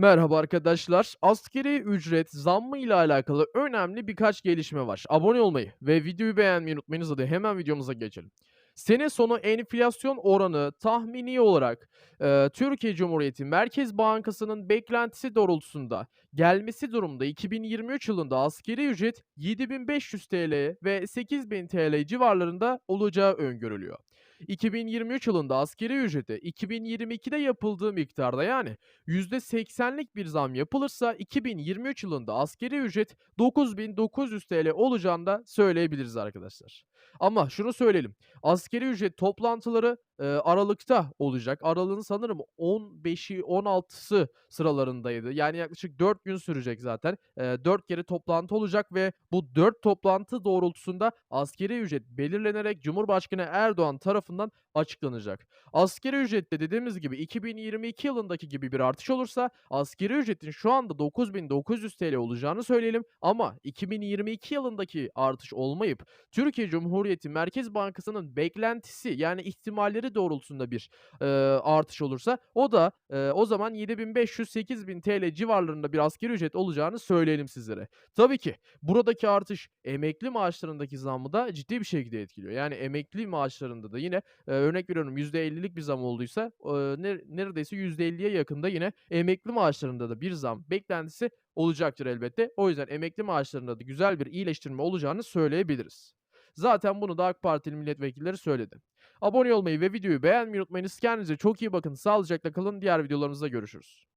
Merhaba arkadaşlar. Asgari ücret zammı ile alakalı önemli birkaç gelişme var. Abone olmayı ve videoyu beğenmeyi unutmayınız. Hadi hemen videomuza geçelim. Sene sonu enflasyon oranı tahmini olarak e, Türkiye Cumhuriyeti Merkez Bankası'nın beklentisi doğrultusunda gelmesi durumda 2023 yılında asgari ücret 7500 TL ve 8000 TL civarlarında olacağı öngörülüyor. 2023 yılında asgari ücrete 2022'de yapıldığı miktarda yani %80'lik bir zam yapılırsa 2023 yılında asgari ücret 9900 TL olacağını da söyleyebiliriz arkadaşlar. Ama şunu söyleyelim. Asgari ücret toplantıları, aralıkta olacak. Aralığın sanırım 15'i 16'sı sıralarındaydı. Yani yaklaşık 4 gün sürecek zaten. Eee, 4 kere toplantı olacak ve bu 4 toplantı doğrultusunda asgari ücret belirlenerek Cumhurbaşkanı Erdoğan tarafından açıklanacak. Asgari ücrette dediğimiz gibi 2022 yılındaki gibi bir artış olursa asgari ücretin şu anda 9.900 TL olacağını söyleyelim ama 2022 yılındaki artış olmayıp Türkiye Cumhuriyeti Merkez Bankası'nın beklentisi yani ihtimalleri doğrultusunda bir, eee, artış olursa o da, eee, o zaman 7.500-8.000 TL civarlarında bir asgari ücret olacağını söyleyelim sizlere. Tabii ki buradaki artış emekli maaşlarındaki zammı da ciddi bir şekilde etkiliyor. Yani emekli maaşlarında da yine, eee, örnek veriyorum %50'lik bir zam olduysa, ner neredeyse %50'ye yakında yine emekli maaşlarında da bir zam beklentisi olacaktır elbette. O yüzden emekli maaşlarında da güzel bir iyileştirme olacağını söyleyebiliriz. Zaten bunu da AK Partili milletvekilleri söyledi. Abone olmayı ve videoyu beğenmeyi unutmayınız. Kendinize çok iyi bakın. Sağlıcakla kalın. Diğer videolarımızda görüşürüz.